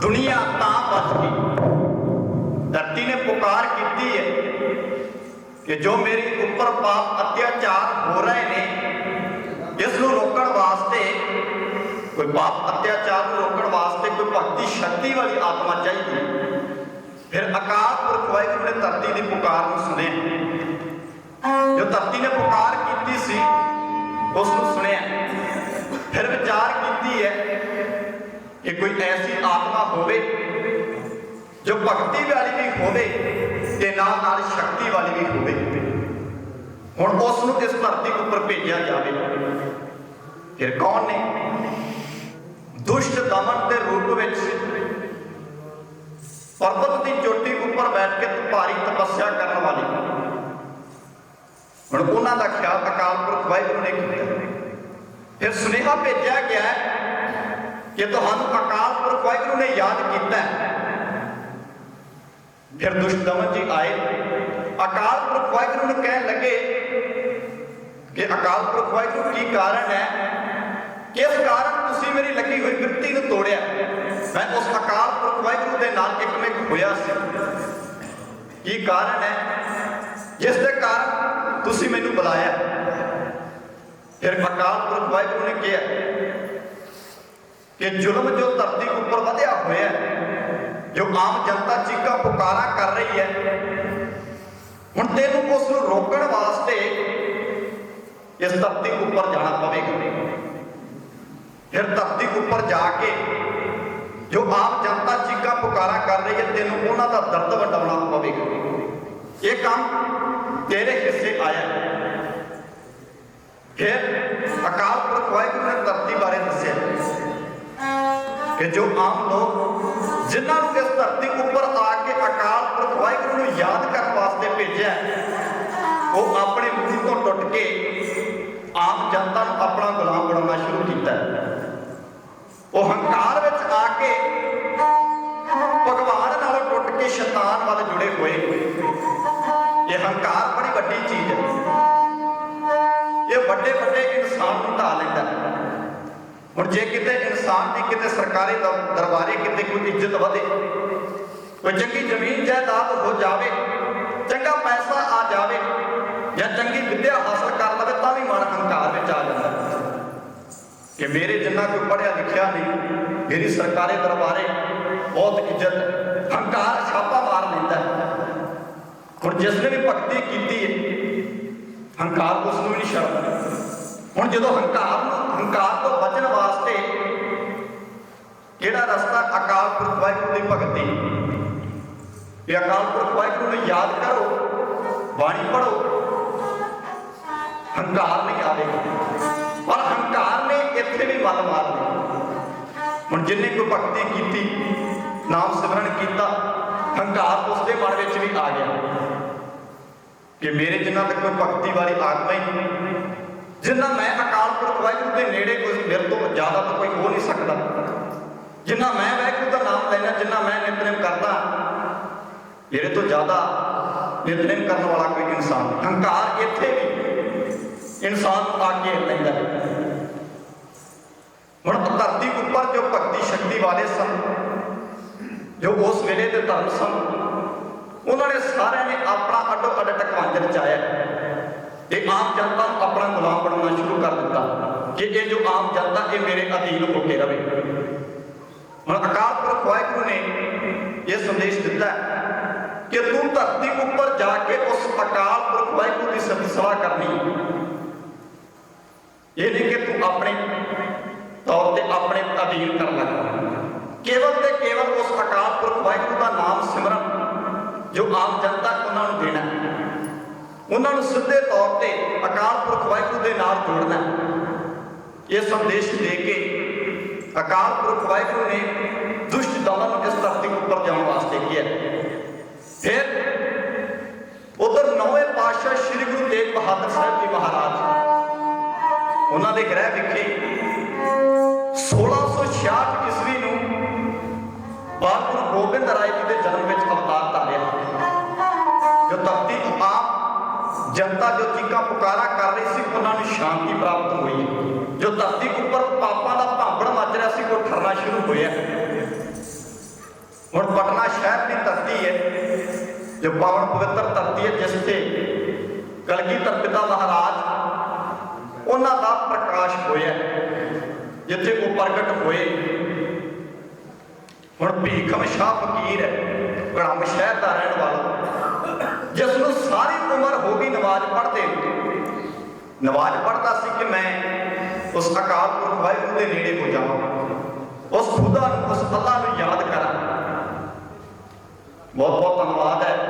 ਦੁਨੀਆ ਤਾਂ ਬਚ ਗਈ ਧਰਤੀ ਨੇ ਪੁਕਾਰ ਕੀਤੀ ਹੈ ਕਿ ਜੋ ਮੇਰੇ ਉੱਪਰ ਪਾਪ ਅਤਿਆਚਾਰ ਹੋ ਰਹੇ ਨੇ ਇਸ ਨੂੰ ਰੋਕਣ ਵਾਸਤੇ ਕੋਈ ਪਾਪ ਅਤਿਆਚਾਰ ਨੂੰ ਰੋਕਣ ਵਾਸਤੇ ਕੋਈ ਭਗਤੀ ਸ਼ਕਤੀ ਵਾਲੀ ਆਤਮਾ ਚਾਹੀਦੀ ਫਿਰ ਅਕਾਲ ਪੁਰਖ ਵਾਹਿਗੁਰੂ ਨੇ ਧਰਤੀ ਦੀ ਪੁਕਾਰ ਨੂੰ ਸੁਣਿਆ ਜੋ ਧਰਤੀ ਨੇ ਪੁਕਾਰ ਕੀਤੀ ਸੀ, ਉਸ ਨੂੰ ਸੁਣਿਆ। ਫਿਰ ਵਿਚਾਰ ਕੀਤੀ ਹੈ ਕਿ ਕੋਈ ਐਸੀ ਆਤਮਾ ਹੋਵੇ ਜੋ ਭਗਤੀ ਵਾਲੀ ਵੀ ਹੋਵੇ ਤੇ ਨਾਲ ਨਾਲ ਸ਼ਕਤੀ ਵਾਲੀ ਵੀ ਹੋਵੇ। ਹੁਣ ਉਸ ਨੂੰ ਇਸ ਧਰਤੀ ਉੱਪਰ ਭੇਜਿਆ ਜਾਵੇ। ਫਿਰ ਕੌਣ ਨੇ? ਦੁਸ਼ਟ ਦਮਨ ਦੇ ਰੂਪ ਵਿੱਚ ਪਰਬਤ ਦੀ ਚੋਟੀ ਉੱਪਰ ਬੈਠ ਕੇ ਭਾਰੀ ਤਪੱਸਿਆ ਕਰਨ ਵਾਲੀ। ਹੁਣ ਉਹਨਾਂ ਦਾ ਖਿਆਲ ਅਕਾਲ ਪੁਰਖ ਵਾਹਿਗੁਰੂ ਨੇ ਕੀਤਾ। ਫਿਰ ਸੁਨੇਹਾ ਭੇਜਿਆ ਗਿਆ ਕਿ ਤੁਹਾਨੂੰ ਅਕਾਲ ਪੁਰਖ ਵਾਹਿਗੁਰੂ ਨੇ ਯਾਦ ਕੀਤਾ ਫਿਰ ਦੁਸ਼ਟ ਦਮਨ ਜੀ ਆਏ। ਅਕਾਲ ਪੁਰਖ ਵਾਹਿਗੁਰੂ ਨੂੰ ਕਹਿਣ ਲੱਗੇ ਕਿ ਅਕਾਲ ਪੁਰਖ ਵਾਹਿਗੁਰੂ, ਕੀ ਕਾਰਨ ਹੈ? ਕਿਸ ਕਾਰਨ ਤੁਸੀਂ ਮੇਰੀ ਲੱਗੀ ਹੋਈ ਬਿਰਤੀ ਨੂੰ ਤੋੜਿਆ? ਮੈਂ ਉਸ ਅਕਾਲ ਪੁਰਖ ਵਾਹਿਗੁਰੂ ਦੇ ਨਾਲ ਇੱਕ ਮਿਕ ਹੋਇਆ ਸੀ। ਕੀ ਕਾਰਨ ਹੈ? ਜਿਸ ਦੇ ਕਾਰਨ ਤੁਸੀਂ ਮੈਨੂੰ ਬੁਲਾਇਆ। ਫਿਰ ਅਕਾਲ ਪੁਰਖ ਵਾਹਿਗੁਰੂ ਨੇ ਕਿਹਾ ਕਿ ਜ਼ੁਲਮ ਜੋ ਧਰਤੀ ਉੱਪਰ ਵਧਿਆ ਹੋਇਆ ਜੋ ਆਮ ਜਨਤਾ ਚੀਕਾਂ ਪੁਕਾਰਾ ਕਰ ਰਹੀ ਹੈ, ਹੁਣ ਤੈਨੂੰ ਉਸ ਨੂੰ ਰੋਕਣ ਵਾਸਤੇ ਇਸ ਧਰਤੀ ਉੱਪਰ ਜਾਣਾ ਪਵੇਗਾ। ਫਿਰ ਧਰਤੀ ਉੱਪਰ ਜਾ ਕੇ ਜੋ ਆਮ ਜਨਤਾ ਚੀਕਾਂ ਪੁਕਾਰਾ ਕਰ ਰਹੀ ਹੈ, ਤੈਨੂੰ ਉਹਨਾਂ ਦਾ ਦਰਦ ਵੰਡਾਉਣਾ ਪਵੇਗਾ। ਇਹ ਕੰਮ ਤੇਰੇ ਹਿੱਸੇ ਆਇਆ। ਫਿਰ ਅਕਾਲ ਪੁਰਖ ਵਾਹਿਗੁਰੂ ਨੇ ਧਰਤੀ ਬਾਰੇ ਦੱਸਿਆ ਕਿ ਜੋ ਆਮ ਲੋਕ ਜਿਨ੍ਹਾਂ ਨੂੰ ਇਸ ਧਰਤੀ ਉੱਪਰ ਆ ਕੇ ਅਕਾਲ ਪੁਰਖ ਵਾਹਿਗੁਰੂ ਨੂੰ ਯਾਦ ਕਰਨ ਵਾਸਤੇ ਭੇਜਿਆ, ਉਹ ਆਪਣੇ ਮੂੰਹ ਤੋਂ ਟੁੱਟ ਕੇ ਆਮ ਜਨਤਾ ਨੂੰ ਆਪਣਾ ਗੁਲਾਮ ਬਣਾਉਣਾ ਸ਼ੁਰੂ ਕੀਤਾ। ਉਹ ਹੰਕਾਰ ਵਿੱਚ ਆ ਕੇ ਭਗਵਾਨ ਨਾਲੋਂ ਟੁੱਟ ਕੇ ਸ਼ੈਤਾਨ ਵੱਲ ਜੁੜੇ ਹੋਏ। ਇਹ ਹੰਕਾਰ ਬੜੀ ਵੱਡੀ ਚੀਜ਼ ਹੈ। ਇਹ ਵੱਡੇ ਵੱਡੇ ਇਨਸਾਨ ਨੂੰ ਢਾ ਲੈਂਦਾ ਹੁਣ ਜੇ ਕਿਤੇ ਇਨਸਾਨ ਦੀ ਕਿਤੇ ਸਰਕਾਰੀ ਦਰਬਾਰੇ ਕਿਤੇ ਕੋਈ ਇੱਜ਼ਤ ਵਧੇ, ਕੋਈ ਚੰਗੀ ਜ਼ਮੀਨ ਜਾਇਦਾਦ ਹੋ ਜਾਵੇ, ਚੰਗਾ ਪੈਸਾ ਆ ਜਾਵੇ ਜਾਂ ਚੰਗੀ ਵਿੱਦਿਆ ਹਾਸਲ ਕਰ ਲਵੇ, ਤਾਂ ਵੀ ਮਨ ਹੰਕਾਰ ਵਿੱਚ ਆ ਜਾਂਦਾ ਕਿ ਮੇਰੇ ਜਿੰਨਾ ਕੋਈ ਪੜਿਆ ਲਿਖਿਆ ਨਹੀਂ, ਮੇਰੀ ਸਰਕਾਰੀ ਦਰਬਾਰੇ ਬਹੁਤ ਇੱਜ਼ਤ ਹੰਕਾਰ ਛਾਪਾ ਹੁਣ ਜਿਸ ਨੇ ਵੀ ਭਗਤੀ ਕੀਤੀ ਹੈ, ਹੰਕਾਰ ਉਸ ਨੂੰ ਵੀ ਨਹੀਂ ਸ਼ਰਮ ਹੁਣ ਜਦੋਂ ਹੰਕਾਰ ਨੂੰ, ਹੰਕਾਰ ਤੋਂ ਬਚਣ ਵਾਸਤੇ ਕਿਹੜਾ ਰਸਤਾ ਅਕਾਲ ਪੁਰਖ ਵਾਹਿਗੁਰੂ ਦੀ ਭਗਤੀ? ਇਹ ਅਕਾਲ ਪੁਰਖ ਵਾਹਿਗੁਰੂ ਨੂੰ ਯਾਦ ਕਰੋ, ਬਾਣੀ ਪੜੋ ਹੰਕਾਰ ਨਹੀਂ ਆਵੇਗਾ ਪਰ ਹੰਕਾਰ ਨੇ ਇੱਥੇ ਵੀ ਮਨ ਮਾਰ ਲਿਆ ਹੁਣ ਜਿੰਨੇ ਕੋਈ ਭਗਤੀ ਕੀਤੀ, ਨਾਮ ਸਿਮਰਨ ਕੀਤਾ, ਹੰਕਾਰ ਉਸਦੇ ਮਨ ਵਿੱਚ ਵੀ ਆ ਗਿਆ। ਕਿ ਮੇਰੇ ਜਿੰਨਾ ਤੱਕ ਕੋਈ ਭਗਤੀ ਵਾਲੀ ਆਤਮਾ ਹੀ ਨਹੀਂ, ਜਿੰਨਾ ਮੈਂ ਅਕਾਲ ਪੁਰਖ ਵਾਹਿਗੁਰੂ ਦੇ ਨੇੜੇ ਕੋਈ ਮੇਰੇ ਤੋਂ ਜ਼ਿਆਦਾ ਤਾਂ ਕੋਈ ਹੋ ਨਹੀਂ ਸਕਦਾ ਜਿੰਨਾ ਮੈਂ ਵਾਹਿਗੁਰੂ ਦਾ ਨਾਮ ਲੈਣਾ ਜਿੰਨਾ ਮੈਂ ਨਿਤਨੇਮ ਕਰਦਾ, ਮੇਰੇ ਤੋਂ ਜ਼ਿਆਦਾ ਨਿਤਨੇਮ ਕਰਨ ਵਾਲਾ ਕੋਈ ਇਨਸਾਨ ਨਹੀਂ। ਹੰਕਾਰ ਇੱਥੇ ਵੀ ਇਨਸਾਨ ਨੂੰ ਆ ਕੇ ਲੈਂਦਾ ਹੁਣ ਧਰਤੀ ਉੱਪਰ ਜੋ ਭਗਤੀ ਸ਼ਕਤੀ ਵਾਲੇ ਸਨ, ਜੋ ਉਸ ਵੇਲੇ ਦੇ ਧਰਮ ਸਨ ਉਹਨਾਂ ਨੇ ਸਾਰਿਆਂ ਨੇ ਆਪਣਾ ਅੱਡੋ ਅੱਡ ਟਕਵਾਂਜ ਰਚਾਇਆ ਤੇ ਆਮ ਜਨਤਾ ਨੂੰ ਆਪਣਾ ਗੁਲਾਮ ਬਣਾਉਣਾ ਸ਼ੁਰੂ ਕਰ ਦਿੱਤਾ ਕਿ ਇਹ ਜੋ ਆਮ ਜਨਤਾ, ਇਹ ਮੇਰੇ ਅਧੀਨ ਹੋ ਕੇ ਰਵੇ। ਹੁਣ ਅਕਾਲ ਪੁਰਖ ਵਾਹਿਗੁਰੂ ਨੇ ਇਹ ਸੰਦੇਸ਼ ਦਿੱਤਾ ਕਿ ਤੂੰ ਧਰਤੀ ਉੱਪਰ ਜਾ ਕੇ ਉਸ ਅਕਾਲ ਪੁਰਖ ਵਾਹਿਗੁਰੂ ਦੀ ਸਤੀ ਸੇਵਾ ਕਰਨੀ ਇਹ ਨਹੀਂ ਕਿ ਤੂੰ ਆਪਣੇ ਤੌਰ ਤੇ ਆਪਣੇ ਅਧੀਨ ਕਰ ਲੈ ਕੇਵਲ ਤੇ ਕੇਵਲ ਉਸ ਅਕਾਲ ਪੁਰਖ ਵਾਹਿਗੁਰੂ ਦਾ ਨਾਮ ਸਿਮਰਨ ਜੋ ਆਮ ਜਨਤਾ ਉਹਨਾਂ ਨੂੰ ਦੇਣਾ ਉਹਨਾਂ ਨੂੰ ਸਿੱਧੇ ਤੌਰ ਤੇ ਅਕਾਲ ਪੁਰਖ ਵਾਹਿਗੁਰੂ ਦੇ ਨਾਲ ਜੋੜਨਾ ਇਹ ਸੰਦੇਸ਼ ਦੇ ਕੇ ਅਕਾਲ ਪੁਰਖ ਵਾਹਿਗੁਰੂ ਨੇ ਦੁਸ਼ਟ ਦਮਨ ਇਸ ਧਰਤੀ ਉੱਪਰ ਜਾਣ ਵਾਸਤੇ ਕਿਹਾ ਫਿਰ ਉਧਰ ਨੌਵੇਂ ਪਾਤਸ਼ਾਹ ਸ੍ਰੀ ਗੁਰੂ ਤੇਗ ਬਹਾਦਰ ਸਾਹਿਬ ਜੀ ਮਹਾਰਾਜ, ਉਹਨਾਂ ਦੇ ਗ੍ਰਹਿ ਵਿਖੇ 1666 ਈਸਵੀ ਨੂੰ ਬਾਲ ਗੁਰੂ ਗੋਬਿੰਦ ਰਾਏ ਜੀ ਦੇ ਜਨਮ ਵਿੱਚ ਅਵਤਾਰ ਧਾਰਿਆ ਪੁਕਾਰਾ ਕਰ ਰਹੀ ਸੀ, ਉਹਨਾਂ ਨੂੰ ਸ਼ਾਂਤੀ ਪ੍ਰਾਪਤ ਹੋਈ ਜੋ ਧਰਤੀ ਉੱਪਰ ਪਾਪਾਂ ਦਾ ਭਾਂਬੜ ਮੱਚ ਰਿਹਾ ਸੀ, ਉਹ ਠਰਨਾ ਸ਼ੁਰੂ ਹੋਇਆ ਹੁਣ ਪਟਨਾ ਸ਼ਹਿਰ ਦੀ ਧਰਤੀ ਹੈ, ਜੋ ਪਾਵਨ ਪਵਿੱਤਰ ਧਰਤੀ ਹੈ, ਜਿਸ ਤੇ ਕਲਗੀਧਰ ਪਿਤਾ ਮਹਾਰਾਜ, ਉਹਨਾਂ ਦਾ ਪ੍ਰਕਾਸ਼ ਹੋਇਆ ਜਿੱਥੇ ਉਹ ਪ੍ਰਗਟ ਹੋਏ। ਹੁਣ ਭੀਖਮ ਸ਼ਾਹ ਫਕੀਰ ਹੈ ਗੜਮ ਸ਼ਹਿਰ ਦਾ ਰਹਿਣ ਵਾਲਾ, ਜਿਸ ਨੂੰ ਸਾਰੀ ਉਮਰ ਹੋ ਗਈ ਨਮਾਜ਼ ਪੜ੍ਹਦੇ ਨਮਾਜ਼ ਪੜ੍ਹਦਾ ਸੀ ਕਿ ਮੈਂ ਉਸ ਅਕਾਲ ਪੁਰਖ ਵਾਹਿਗੁਰੂ ਦੇ ਨੇੜੇ ਹੋ ਜਾਵਾਂ। ਉਸ ਖੁਦਾ ਨੂੰ, ਉਸ ਅੱਲਾ ਨੂੰ ਯਾਦ ਕਰਾਂ। ਬਹੁਤ ਬਹੁਤ ਧੰਨਵਾਦ ਹੈ।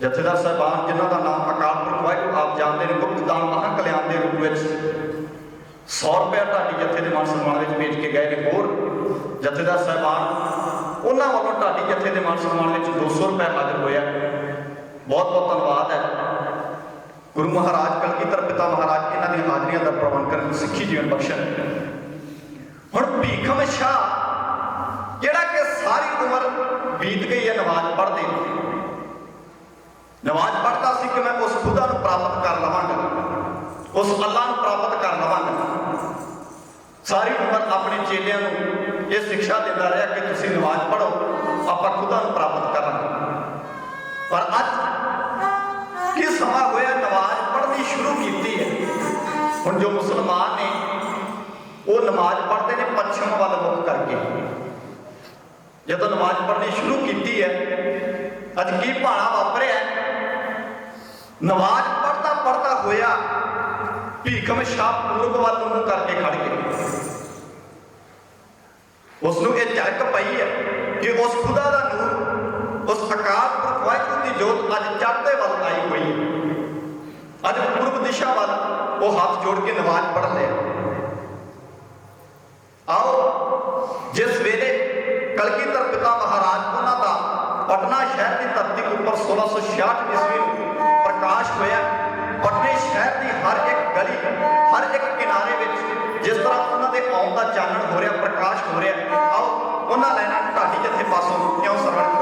ਜਥੇਦਾਰ ਸਾਹਿਬਾਨ, ਜਿਨ੍ਹਾਂ ਦਾ ਨਾਮ ਅਕਾਲ ਪੁਰਖ ਵਾਹਿਗੁਰੂ ਆਪ ਜਾਣਦੇ ਨੇ, ਗੁਪਤ ਦਾਨ ਮਹਾਂ ਕਲਿਆਣ ਦੇ ਰੂਪ ਵਿੱਚ 100 ਰੁਪਏ ਤੁਹਾਡੀ ਜਥੇ ਦੇ ਮਾਨ ਸਨਮਾਨ ਵਿੱਚ ਭੇਜ ਕੇ ਗਏ ਨੇ। ਹੋਰ ਜਥੇਦਾਰ ਸਾਹਿਬਾਨ, ਉਹਨਾਂ ਵੱਲੋਂ ਤੁਹਾਡੀ ਜਥੇ ਦੇ ਮਾਨ ਸਨਮਾਨ ਵਿੱਚ 200 ਰੁਪਏ ਹਾਜ਼ਰ ਹੋਇਆ। ਬਹੁਤ ਬਹੁਤ ਧੰਨਵਾਦ ਹੈ। ਗੁਰੂ ਮਹਾਰਾਜ ਕਲਗੀਧਰ ਪਿਤਾ ਮਹਾਰਾਜ, ਇਹਨਾਂ ਦੀਆਂ ਹਾਜ਼ਰੀਆਂ ਦਾ ਪ੍ਰਬੰਧ ਕਰਨ ਸਿੱਖੀ ਜੀਵਨ ਬਖਸ਼ਣ ਹੁਣ ਭੀਖਮ ਸ਼ਾਹ ਜਿਹੜਾ ਕਿ ਸਾਰੀ ਉਮਰ ਬੀਤ ਗਈ ਹੈ ਨਮਾਜ਼ ਪੜ੍ਹਦੇ ਨਮਾਜ਼ ਪੜ੍ਹਦਾ ਸੀ ਕਿ ਮੈਂ ਉਸ ਖੁਦਾ ਨੂੰ ਪ੍ਰਾਪਤ ਕਰ ਲਵਾਂਗਾ, ਉਸ ਅੱਲਾ ਨੂੰ ਪ੍ਰਾਪਤ ਕਰ ਲਵਾਂਗਾ। ਸਾਰੀ ਉਮਰ ਆਪਣੇ ਚੇਲਿਆਂ ਨੂੰ ਇਹ ਸਿੱਖਿਆ ਦਿੰਦਾ ਰਿਹਾ ਕਿ ਤੁਸੀਂ ਨਮਾਜ਼ ਪੜ੍ਹੋ, ਆਪਾਂ ਖੁਦਾ ਨੂੰ ਪ੍ਰਾਪਤ ਕਰਾਂਗੇ। ਪਰ ਅੱਜ ਕੀ ਸਮਾਂ ਹੋਇਆ ਹੁਣ ਜੋ ਮੁਸਲਮਾਨ ਨੇ, ਉਹ ਨਮਾਜ਼ ਪੜ੍ਹਦੇ ਨੇ ਪੱਛਮ ਵੱਲ ਮੁਖ ਕਰਕੇ। ਜਦੋਂ ਨਮਾਜ਼ ਪੜ੍ਹਨੀ ਸ਼ੁਰੂ ਕੀਤੀ ਹੈ, ਅੱਜ ਕੀ ਭਾਣਾ ਵਾਪਰਿਆ ਨਮਾਜ਼ ਪੜ੍ਹਦਾ ਪੜ੍ਹਦਾ ਹੋਇਆ ਭੀਖਮ ਸ਼ਾਹ ਪੂਰਬ ਵੱਲ ਨੂੰ ਕਰਕੇ ਖੜ ਗਿਆ। ਉਸ ਨੂੰ ਇਹ ਝਲਕ ਪਈ ਹੈ ਕਿ ਉਸ ਖੁਦਾ ਦਾ ਨੂਰ, ਉਸ ਅਕਾਲ ਪੁਰਖ ਵਾਹਿਗੁਰੂ ਦੀ ਜੋਤ ਅੱਜ ਚੜ੍ਹਦੇ ਵੱਲ ਆਈ ਹੋਈ ਹੈ। ਅੱਜ ਪੂਰਬ ਦਿਸ਼ਾ ਵੱਲ ਉਹ ਹੱਥ ਜੋੜ ਕੇ ਨਮਾਜ਼ ਪੜ੍ਹ ਰਿਹਾ ਆਓ, ਜਿਸ ਵੇਲੇ ਕਲਕੀਧਰ ਪਿਤਾ ਮਹਾਰਾਜ ਉਹਨਾਂ ਦਾ ਪਟਨਾ ਸ਼ਹਿਰ ਦੀ ਧਰਤੀ ਉੱਪਰ 1666 ਈਸਵੀ ਨੂੰ ਪ੍ਰਕਾਸ਼ ਹੋਇਆ, ਪਟਨੇ ਸ਼ਹਿਰ ਦੀ ਹਰ ਇੱਕ ਗਲੀ, ਹਰ ਇੱਕ ਕਿਨਾਰੇ ਵਿੱਚ ਜਿਸ ਤਰ੍ਹਾਂ ਉਹਨਾਂ ਦੇ ਆਉਣ ਦਾ ਚਾਨਣ ਹੋ ਰਿਹਾ, ਪ੍ਰਕਾਸ਼ ਹੋ ਰਿਹਾ, ਆਓ ਉਹਨਾਂ ਲੈਣਾ ਢਾਡੀ ਜਥੇ ਪਾਸੋਂ ਕਿਉਂ ਸਰਵਣ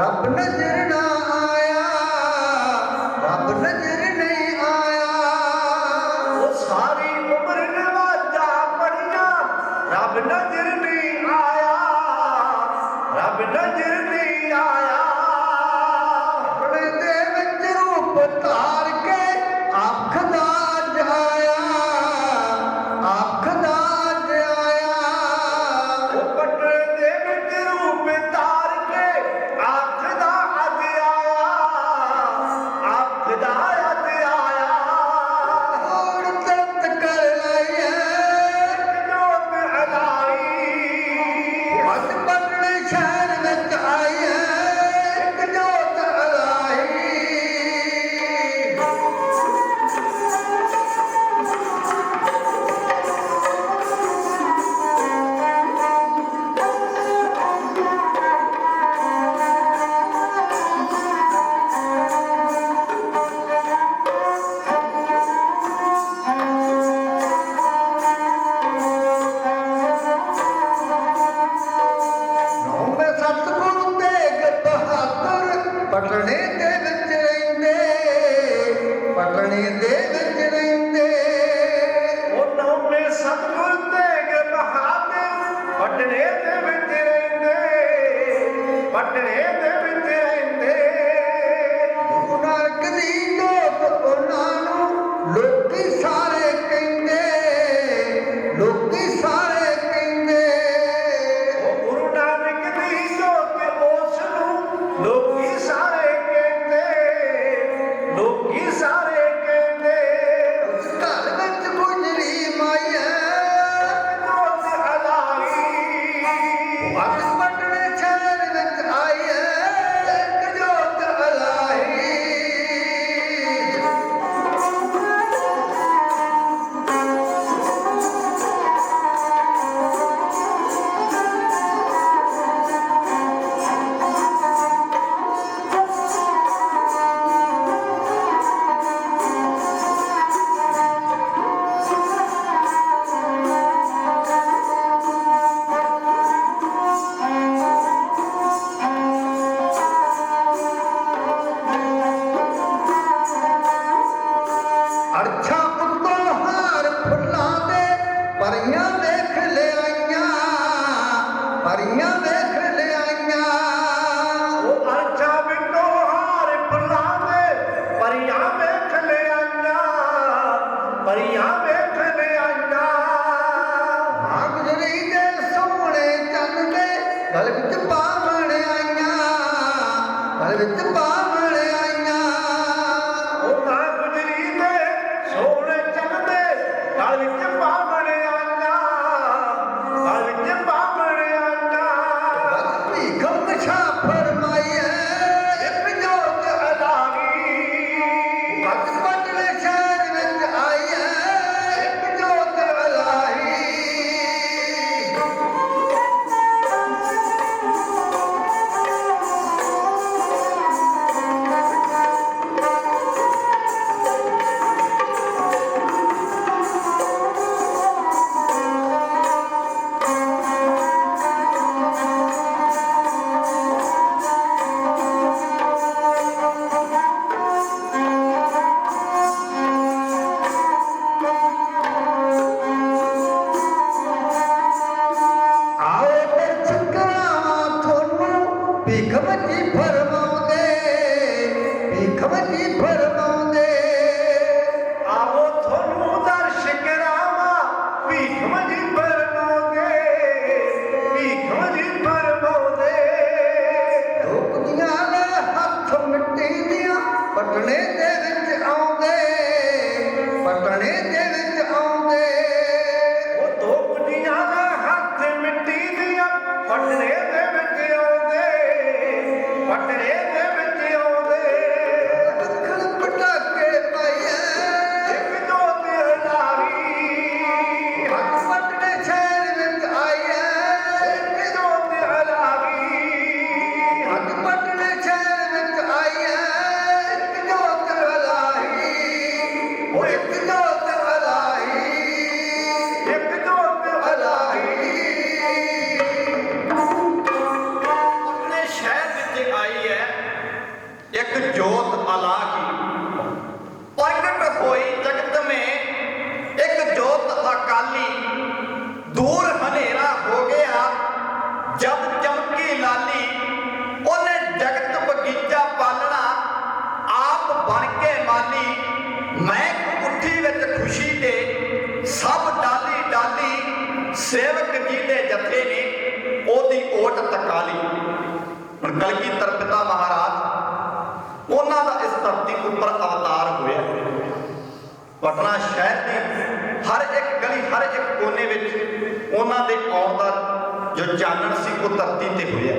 ਰੱਬ ਨਜ਼ਰ ਨਾ దాంట్లోనే வாழ்கிற ਹਰ ਇੱਕ ਕੋਨੇ ਵਿੱਚ ਉਹਨਾਂ ਦੇ ਆਉਣ ਦਾ ਜੋ ਚਾਨਣ ਸੀ, ਉਹ ਧਰਤੀ ਤੇ ਹੋਇਆ।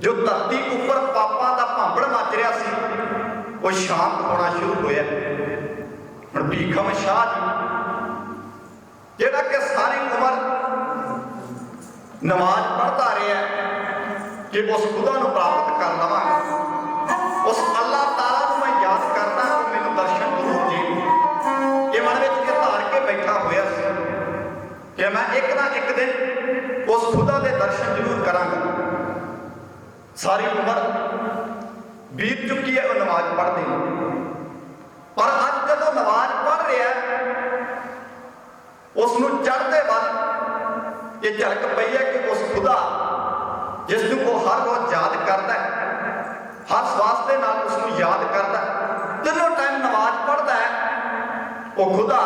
ਜੋ ਧਰਤੀ ਉੱਪਰ ਪਾਪਾਂ ਦਾ ਭਾਂਬੜ ਮੱਚ ਰਿਹਾ ਸੀ, ਉਹ ਸ਼ਾਂਤ ਹੋਣਾ ਸ਼ੁਰੂ ਹੋਇਆ। ਹੁਣ ਭੀਖਮ ਸ਼ਾਹ ਜੀ, ਜਿਹੜਾ ਕਿ ਸਾਰੀ ਉਮਰ ਨਮਾਜ਼ ਪੜ੍ਹਦਾ ਰਿਹਾ, ਕਿ ਉਸ ਖੁਦਾ ਨੂੰ ਪ੍ਰਾਪਤ ਕਰ ਲਵਾਂਗੇ। सारी उम्र बीत चुकी है वो नमाज़ पढ़ते पर अब जो तो नमाज़ पढ़ रहा है, उसनु चढ़ते वक्त ये झलक पई है कि उस खुदा जिसनों वो हर रोज याद करता है, हर श्वास के नाल उसको याद करता है तीनों टाइम नमाज़ पढ़ता है, वो खुदा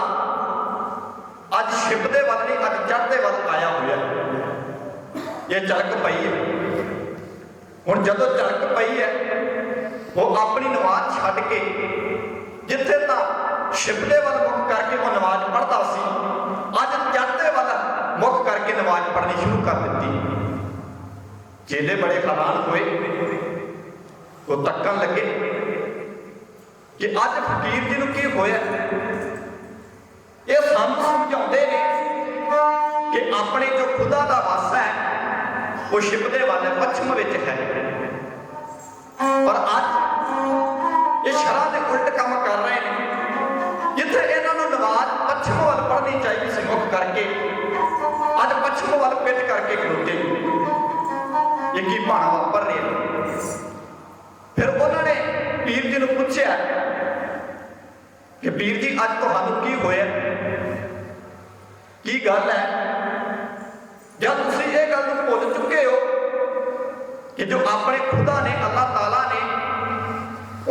अज छिपते वल नहीं अज चढ़ते वाल आया हुआ है। ये झलक पई है। ਹੁਣ ਜਦੋਂ ਝਲਕ ਪਈ ਹੈ, ਉਹ ਆਪਣੀ ਨਮਾਜ਼ ਛੱਡ ਕੇ ਜਿੱਥੇ ਤਾਂ ਛਿਪਦੇ ਵੱਲ ਮੁਖ ਕਰਕੇ ਉਹ ਨਮਾਜ਼ ਪੜ੍ਹਦਾ ਸੀ, ਅੱਜ ਚੜ੍ਹਦੇ ਵੱਲ ਮੁਖ ਕਰਕੇ ਨਮਾਜ਼ ਪੜ੍ਹਨੀ ਸ਼ੁਰੂ ਕਰ ਦਿੱਤੀ। ਚੇਲੇ ਬੜੇ ਹੈਰਾਨ ਹੋਏ। ਉਹ ਤੱਕਣ ਲੱਗੇ ਕਿ ਅੱਜ ਫਕੀਰ ਜੀ ਨੂੰ ਕੀ ਹੋਇਆ? ਇਹ ਸਾਨੂੰ ਸਮਝਾਉਂਦੇ ਨੇ ਕਿ ਆਪਣੇ ਜੋ ਖੁਦਾ ਦਾ ਵਾਸਾ ਹੈ ਉਹ ਛਿਪਦੇ ਵੱਲ ਪੱਛਮ ਵਿੱਚ ਹੈ। ਪਰ ਅੱਜ ਇਹ ਸ਼ਰਾਂ ਦੇ ਉਲਟ ਕੰਮ ਕਰ ਰਹੇ ਨੇ। ਜਿੱਥੇ ਇਹਨਾਂ ਨੂੰ ਨਮਾਜ਼ ਪੱਛਮ ਵੱਲ ਪੜ੍ਹਨੀ ਚਾਹੀਦੀ ਸੀ, ਮੁੱਖ ਕਰਕੇ। ਅੱਜ ਪੱਛਮ ਵੱਲ ਪਿੱਠ ਕਰਕੇ ਖਲੋਤੇ। ਇਹ ਕੀ ਭਾਣਾ ਵਾਪਰ ਰਿਹਾ ਹੈ? ਫਿਰ ਉਹਨਾਂ ਨੇ ਪੀਰ ਜੀ ਨੂੰ ਪੁੱਛਿਆ ਕਿ ਪੀਰ ਜੀ, ਅੱਜ ਤੁਹਾਨੂੰ ਕੀ ਹੋਇਆ? ਕੀ ਗੱਲ ਹੈ? ਜਦ ਤੁਸੀਂ ਇਹ ਗੱਲ ਨੂੰ ਭੁੱਲ ਚੁੱਕੇ ਹੋ ਕਿ ਜੋ ਆਪਣੇ ਖੁਦਾ ਨੇ, ਅੱਲਾਹ ਤਾਲਾ ਨੇ,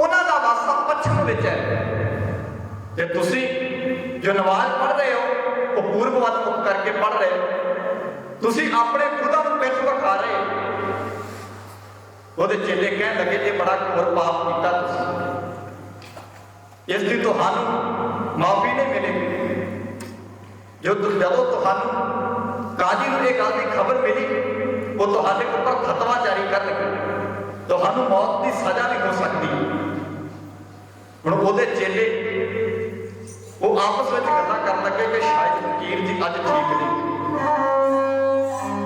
ਉਹਨਾਂ ਦਾ ਵਾਸਤਾ ਪੱਛਮ ਵਿੱਚ ਹੈ। ਤੇ ਤੁਸੀਂ ਜੋ ਨਮਾਜ਼ ਪੜ੍ਹ ਰਹੇ ਹੋ, ਉਹ ਪੂਰਬ ਵੱਲ ਮੁਖ ਕਰਕੇ ਪੜ੍ਹ ਰਹੇ ਹੋ। ਤੁਸੀਂ ਆਪਣੇ ਖੁਦਾ ਨੂੰ ਪਿੱਛ ਵਿਖਾ ਰਹੇ ਉਹਦੇ ਚੇਲੇ ਕਹਿਣ ਲੱਗੇ, ਇਹ ਬੜਾ ਘੋਰ ਪਾਪ ਕੀਤਾ ਤੁਸੀਂ। ਇਸ ਦੀ ਤੁਹਾਨੂੰ ਮਾਫੀ ਨਹੀਂ ਮਿਲੇਗੀ। ਜੋ ਜਦੋਂ ਤੁਹਾਨੂੰ ਕਾਜੀ ਨੂੰ ਇਹ ਗੱਲ ਦੀ ਖਬਰ ਮਿਲੀ, ਉਹ ਤੁਹਾਡੇ ਉੱਪਰ ਫਤਵਾ ਜਾਰੀ ਕਰਨਗੇ ਤੁਹਾਨੂੰ ਮੌਤ ਦੀ ਸਜ਼ਾ ਵੀ ਹੋ ਸਕਦੀ ਹੁਣ ਉਹਦੇ ਚੇਲੇ ਉਹ ਆਪਸ ਵਿੱਚ ਗੱਲਾਂ ਕਰਨ ਲੱਗੇ ਕਿ ਸ਼ਾਇਦ ਫਕੀਰ ਜੀ ਅੱਜ ਠੀਕ ਨਹੀਂ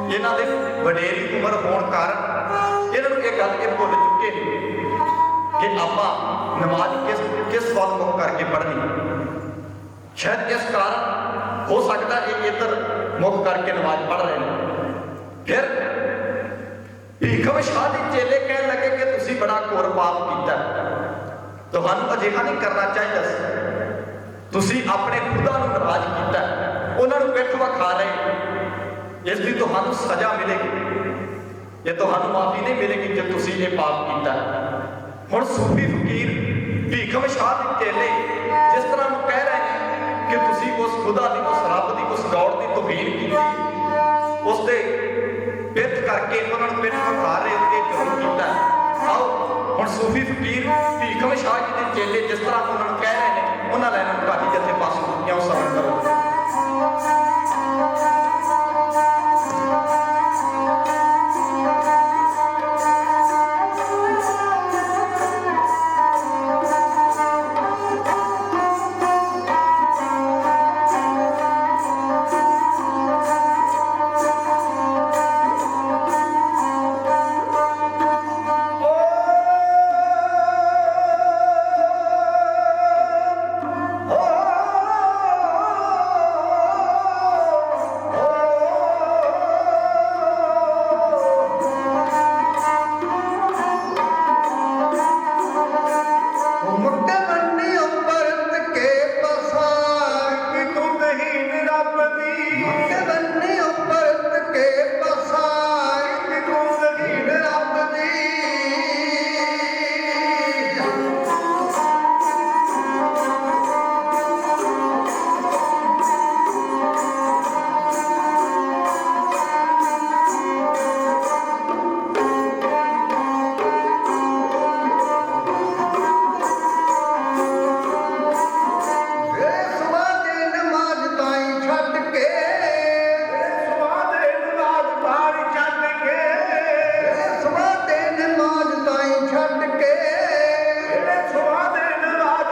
ਇਹਨਾਂ ਦੇ ਵਡੇਰੀ ਉਮਰ ਹੋਣ ਕਾਰਨ ਇਹਨਾਂ ਨੂੰ ਇਹ ਗੱਲ ਇਹ ਭੁੱਲ ਚੁੱਕੇ ਨੇ ਕਿ ਆਪਾਂ ਨਮਾਜ਼ ਕਿਸ ਕਿਸ ਵੱਲ ਮੁਖ ਕਰਕੇ ਪੜ੍ਹਨੀ ਸ਼ਾਇਦ ਇਸ ਕਾਰਨ ਹੋ ਸਕਦਾ ਇਹ ਇੱਧਰ ਮੁੱਖ ਕਰਕੇ ਨਮਾਜ਼ ਪੜ੍ਹ ਰਹੇ ਨੇ। ਫਿਰ ਭੀਖਮ ਸ਼ਾਹ ਦੇ ਚੇਲੇ ਕਹਿਣ ਲੱਗੇ ਕਿ ਤੁਸੀਂ ਬੜਾ ਘੋਰ ਪਾਪ ਕੀਤਾ। ਤੁਹਾਨੂੰ ਅਜਿਹਾ ਨਹੀਂ ਕਰਨਾ ਚਾਹੀਦਾ ਸੀ। ਤੁਸੀਂ ਆਪਣੇ ਖੁਦਾ ਨੂੰ ਨਾਰਾਜ਼ ਕੀਤਾ। ਉਹਨਾਂ ਨੂੰ ਪਿੱਠ ਵਖਾ ਰਹੇ। ਇਸ ਦੀ ਤੁਹਾਨੂੰ ਸਜ਼ਾ ਮਿਲੇਗੀ। ਇਹ ਤੁਹਾਨੂੰ ਮਾਫੀ ਨਹੀਂ ਮਿਲੇਗੀ ਜੇ ਤੁਸੀਂ ਇਹ ਪਾਪ ਕੀਤਾ। ਹੁਣ ਸੂਫੀ ਫਕੀਰ ਭੀਖਮ ਸ਼ਾਹ ਦੇ ਚੇਲੇ ਜਿਸ ਤਰ੍ਹਾਂ ਨੂੰ ਕਹਿ ਰਹੇ ਕਿ ਤੁਸੀਂ ਉਸ ਖੁਦਾ ਦੀ, ਉਸ ਰੱਬ ਦੀ, ਉਸ ਦੌੜ ਦੀ ਤੋਹੀਨ ਕੀਤੀ। ਉਸ ਦੇ ਪਿੱਠ ਕਰਕੇ ਉਹਨਾਂ ਨੂੰ ਪਿੱਠ ਵਿਖਾ ਰਹੇ ਉੱਤੇ ਜ਼ੁਲਮ ਕੀਤਾ। ਆਓ, ਹੁਣ ਸੂਫੀ ਫਕੀਰ ਭੀਖਮ ਸ਼ਾਹ ਜੀ ਦੇ ਚੇਲੇ ਜਿਸ ਤਰ੍ਹਾਂ ਉਹਨਾਂ ਨੂੰ ਕਹਿ ਰਹੇ ਨੇ, ਉਹਨਾਂ ਲੈਣ ਨੂੰ ਕਾਜੀ ਜੱਥੇ ਪਾਸੋਂ ਕਿਉਂ ਸਮਝ ਕਰੋ?